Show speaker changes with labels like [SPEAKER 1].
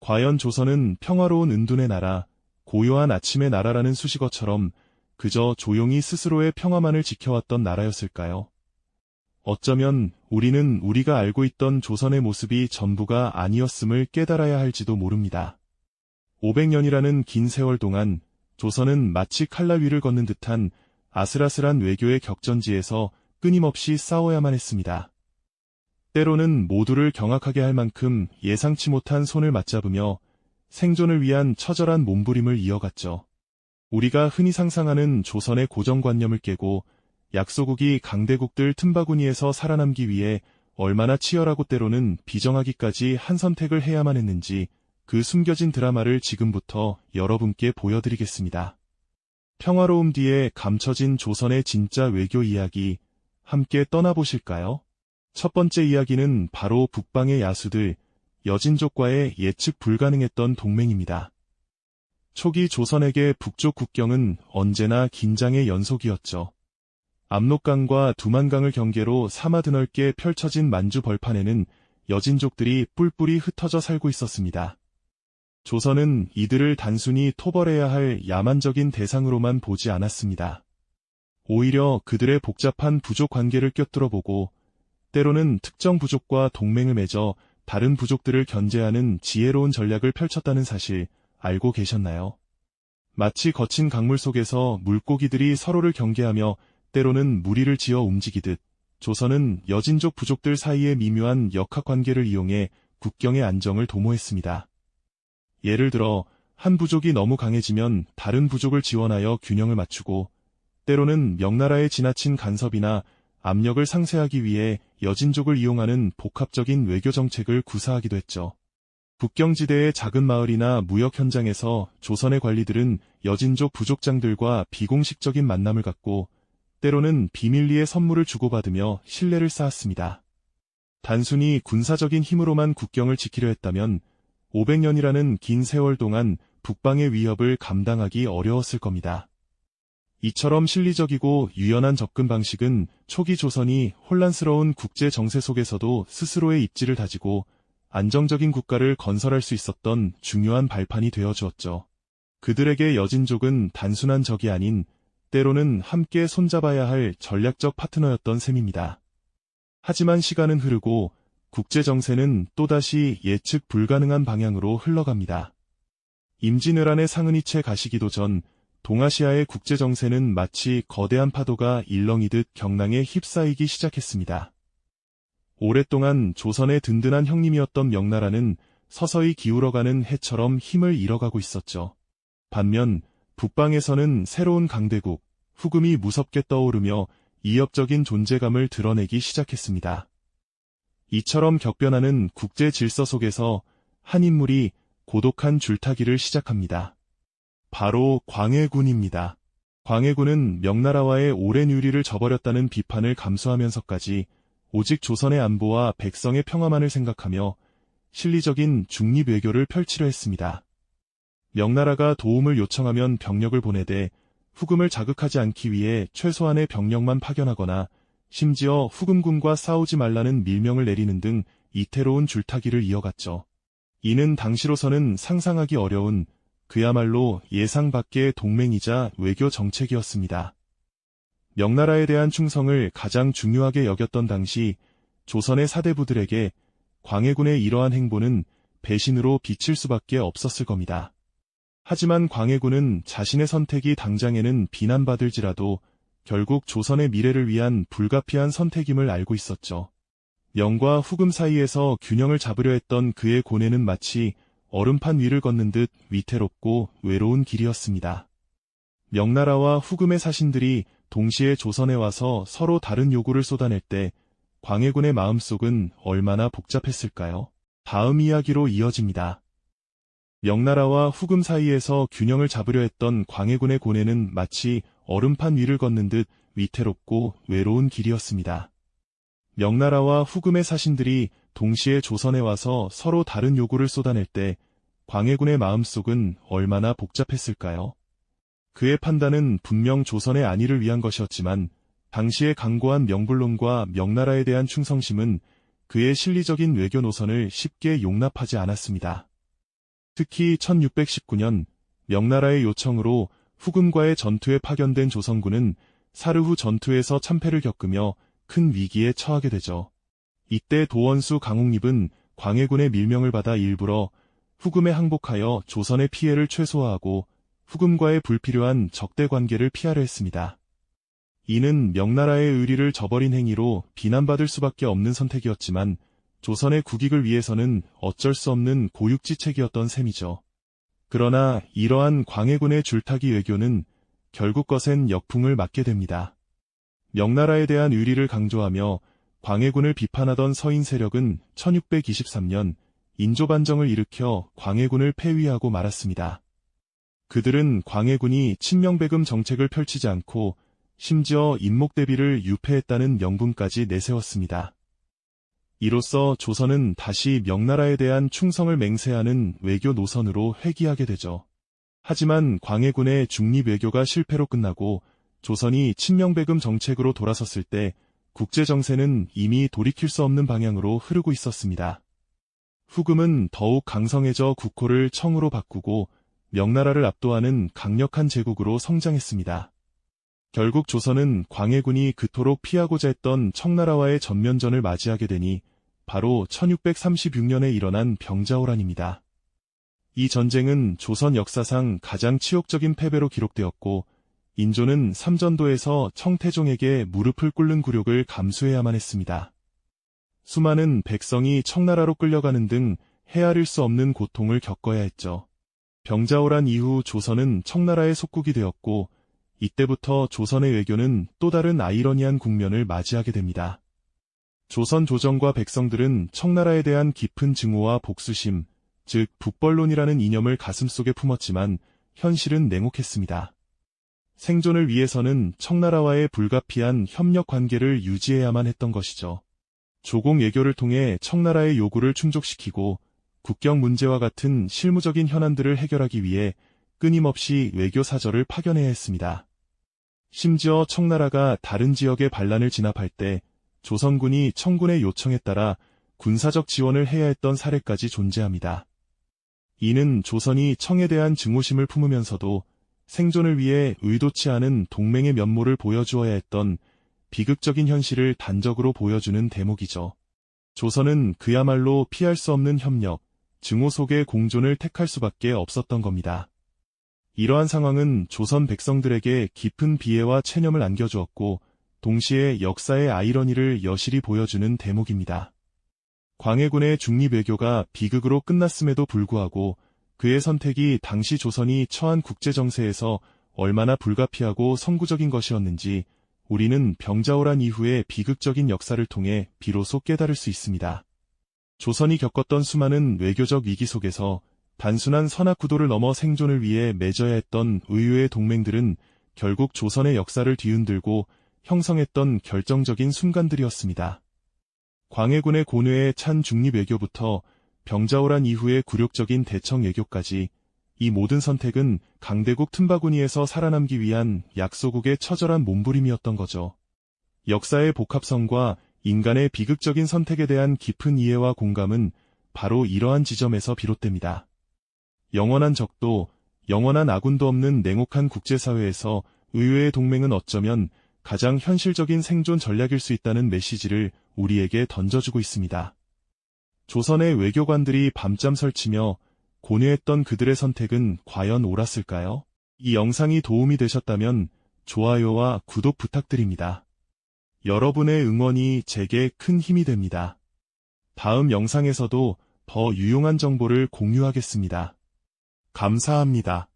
[SPEAKER 1] 과연 조선은 평화로운 은둔의 나라, 고요한 아침의 나라라는 수식어처럼 그저 조용히 스스로의 평화만을 지켜왔던 나라였을까요? 어쩌면 우리는 우리가 알고 있던 조선의 모습이 전부가 아니었음을 깨달아야 할지도 모릅니다. 500년이라는 긴 세월 동안 조선은 마치 칼날 위를 걷는 듯한 아슬아슬한 외교의 격전지에서 끊임없이 싸워야만 했습니다. 때로는 모두를 경악하게 할 만큼 예상치 못한 손을 맞잡으며 생존을 위한 처절한 몸부림을 이어갔죠. 우리가 흔히 상상하는 조선의 고정관념을 깨고 약소국이 강대국들 틈바구니에서 살아남기 위해 얼마나 치열하고 때로는 비정하기까지 한 선택을 해야만 했는지 그 숨겨진 드라마를 지금부터 여러분께 보여드리겠습니다. 평화로움 뒤에 감춰진 조선의 진짜 외교 이야기 함께 떠나보실까요? 첫 번째 이야기는 바로 북방의 야수들, 여진족과의 예측 불가능했던 동맹입니다. 초기 조선에게 북쪽 국경은 언제나 긴장의 연속이었죠. 압록강과 두만강을 경계로 사마 드넓게 펼쳐진 만주 벌판에는 여진족들이 뿔뿔이 흩어져 살고 있었습니다. 조선은 이들을 단순히 토벌해야 할 야만적인 대상으로만 보지 않았습니다. 오히려 그들의 복잡한 부족 관계를 껴뚫어보고 때로는 특정 부족과 동맹을 맺어 다른 부족들을 견제하는 지혜로운 전략을 펼쳤다는 사실 알고 계셨나요? 마치 거친 강물 속에서 물고기들이 서로를 경계하며 때로는 무리를 지어 움직이듯 조선은 여진족 부족들 사이의 미묘한 역학관계를 이용해 국경의 안정을 도모했습니다. 예를 들어 한 부족이 너무 강해지면 다른 부족을 지원하여 균형을 맞추고 때로는 명나라의 지나친 간섭이나 압력을 상쇄하기 위해 여진족을 이용하는 복합적인 외교 정책을 구사하기도 했죠. 국경지대의 작은 마을이나 무역 현장에서 조선의 관리들은 여진족 부족장들과 비공식적인 만남을 갖고 때로는 비밀리에 선물을 주고받으며 신뢰를 쌓았습니다. 단순히 군사적인 힘으로만 국경을 지키려 했다면 500년이라는 긴 세월 동안 북방의 위협을 감당하기 어려웠을 겁니다. 이처럼 실리적이고 유연한 접근 방식은 초기 조선이 혼란스러운 국제 정세 속에서도 스스로의 입지를 다지고 안정적인 국가를 건설할 수 있었던 중요한 발판이 되어 주었죠. 그들에게 여진족은 단순한 적이 아닌 때로는 함께 손잡아야 할 전략적 파트너였던 셈입니다. 하지만 시간은 흐르고 국제 정세는 또다시 예측 불가능한 방향으로 흘러갑니다. 임진왜란의 상흔이채 가시기도 전 동아시아의 국제 정세는 마치 거대한 파도가 일렁이듯 경랑에 휩싸이기 시작했습니다. 오랫동안 조선의 든든한 형님이었던 명나라는 서서히 기울어가는 해처럼 힘을 잃어가고 있었죠. 반면 북방에서는 새로운 강대국, 후금이 무섭게 떠오르며 이협적인 존재감을 드러내기 시작했습니다. 이처럼 격변하는 국제 질서 속에서 한 인물이 고독한 줄타기를 시작합니다. 바로 광해군입니다. 광해군은 명나라와의 오랜 유리를 저버렸다는 비판을 감수하면서까지 오직 조선의 안보와 백성의 평화만을 생각하며 실리적인 중립 외교를 펼치려 했습니다. 명나라가 도움을 요청하면 병력을 보내되 후금을 자극하지 않기 위해 최소한의 병력만 파견하거나 심지어 후금군과 싸우지 말라는 밀명을 내리는 등 이태로운 줄타기를 이어갔죠. 이는 당시로서는 상상하기 어려운 그야말로 예상 밖의 동맹이자 외교 정책이었습니다. 명나라에 대한 충성을 가장 중요하게 여겼던 당시 조선의 사대부들에게 광해군의 이러한 행보는 배신으로 비칠 수밖에 없었을 겁니다. 하지만 광해군은 자신의 선택이 당장에는 비난받을지라도 결국 조선의 미래를 위한 불가피한 선택임을 알고 있었죠. 명과 후금 사이에서 균형을 잡으려 했던 그의 고뇌는 마치 얼음판 위를 걷는 듯 위태롭고 외로운 길이었습니다. 명나라와 후금의 사신들이 동시에 조선에 와서 서로 다른 요구를 쏟아낼 때 광해군의 마음속은 얼마나 복잡했을까요? 다음 이야기로 이어집니다. 명나라와 후금 사이에서 균형을 잡으려 했던 광해군의 고뇌는 마치 얼음판 위를 걷는 듯 위태롭고 외로운 길이었습니다. 명나라와 후금의 사신들이 동시에 조선에 와서 서로 다른 요구를 쏟아낼 때 광해군의 마음속은 얼마나 복잡했을까요? 그의 판단은 분명 조선의 안위를 위한 것이었지만 당시의 강고한 명불론과 명나라에 대한 충성심은 그의 실리적인 외교 노선을 쉽게 용납하지 않았습니다. 특히 1619년 명나라의 요청으로 후금과의 전투에 파견된 조선군은 사르후 전투에서 참패를 겪으며 큰 위기에 처하게 되죠. 이때 도원수 강홍립은 광해군의 밀명을 받아 일부러 후금에 항복하여 조선의 피해를 최소화하고 후금과의 불필요한 적대 관계를 피하려 했습니다. 이는 명나라의 의리를 저버린 행위로 비난받을 수밖에 없는 선택이었지만 조선의 국익을 위해서는 어쩔 수 없는 고육지책이었던 셈이죠. 그러나 이러한 광해군의 줄타기 외교는 결국 거센 역풍을 맞게 됩니다. 명나라에 대한 의리를 강조하며 광해군을 비판하던 서인 세력은 1623년 인조반정을 일으켜 광해군을 폐위하고 말았습니다. 그들은 광해군이 친명배금 정책을 펼치지 않고 심지어 인목대비를 유폐했다는 명분까지 내세웠습니다. 이로써 조선은 다시 명나라에 대한 충성을 맹세하는 외교 노선으로 회귀하게 되죠. 하지만 광해군의 중립외교가 실패로 끝나고 조선이 친명배금 정책으로 돌아섰을 때 국제정세는 이미 돌이킬 수 없는 방향으로 흐르고 있었습니다. 후금은 더욱 강성해져 국호를 청으로 바꾸고 명나라를 압도하는 강력한 제국으로 성장했습니다. 결국 조선은 광해군이 그토록 피하고자 했던 청나라와의 전면전을 맞이하게 되니 바로 1636년에 일어난 병자호란입니다. 이 전쟁은 조선 역사상 가장 치욕적인 패배로 기록되었고 인조는 삼전도에서 청태종에게 무릎을 꿇는 굴욕을 감수해야만 했습니다. 수많은 백성이 청나라로 끌려가는 등 헤아릴 수 없는 고통을 겪어야 했죠. 병자호란 이후 조선은 청나라의 속국이 되었고 이때부터 조선의 외교는 또 다른 아이러니한 국면을 맞이하게 됩니다. 조선 조정과 백성들은 청나라에 대한 깊은 증오와 복수심, 즉 북벌론이라는 이념을 가슴속에 품었지만 현실은 냉혹했습니다. 생존을 위해서는 청나라와의 불가피한 협력 관계를 유지해야만 했던 것이죠. 조공 외교를 통해 청나라의 요구를 충족시키고 국경 문제와 같은 실무적인 현안들을 해결하기 위해 끊임없이 외교 사절을 파견해야 했습니다. 심지어 청나라가 다른 지역의 반란을 진압할 때 조선군이 청군의 요청에 따라 군사적 지원을 해야 했던 사례까지 존재합니다. 이는 조선이 청에 대한 증오심을 품으면서도 생존을 위해 의도치 않은 동맹의 면모를 보여주어야 했던 비극적인 현실을 단적으로 보여주는 대목이죠. 조선은 그야말로 피할 수 없는 협력, 증오 속의 공존을 택할 수밖에 없었던 겁니다. 이러한 상황은 조선 백성들에게 깊은 비애와 체념을 안겨주었고 동시에 역사의 아이러니를 여실히 보여주는 대목입니다. 광해군의 중립외교가 비극으로 끝났음에도 불구하고 그의 선택이 당시 조선이 처한 국제정세에서 얼마나 불가피하고 선구적인 것이었는지 우리는 병자호란 이후의 비극적인 역사를 통해 비로소 깨달을 수 있습니다. 조선이 겪었던 수많은 외교적 위기 속에서 단순한 선악 구도를 넘어 생존을 위해 맺어야 했던 의외의 동맹들은 결국 조선의 역사를 뒤흔들고 형성했던 결정적인 순간들이었습니다. 광해군의 고뇌에 찬 중립 외교부터 병자호란 이후의 굴욕적인 대청 외교까지 이 모든 선택은 강대국 틈바구니에서 살아남기 위한 약소국의 처절한 몸부림이었던 거죠. 역사의 복합성과 인간의 비극적인 선택에 대한 깊은 이해와 공감은 바로 이러한 지점에서 비롯됩니다. 영원한 적도, 영원한 아군도 없는 냉혹한 국제사회에서 의외의 동맹은 어쩌면 가장 현실적인 생존 전략일 수 있다는 메시지를 우리에게 던져주고 있습니다. 조선의 외교관들이 밤잠 설치며 고뇌했던 그들의 선택은 과연 옳았을까요? 이 영상이 도움이 되셨다면 좋아요와 구독 부탁드립니다. 여러분의 응원이 제게 큰 힘이 됩니다. 다음 영상에서도 더 유용한 정보를 공유하겠습니다. 감사합니다.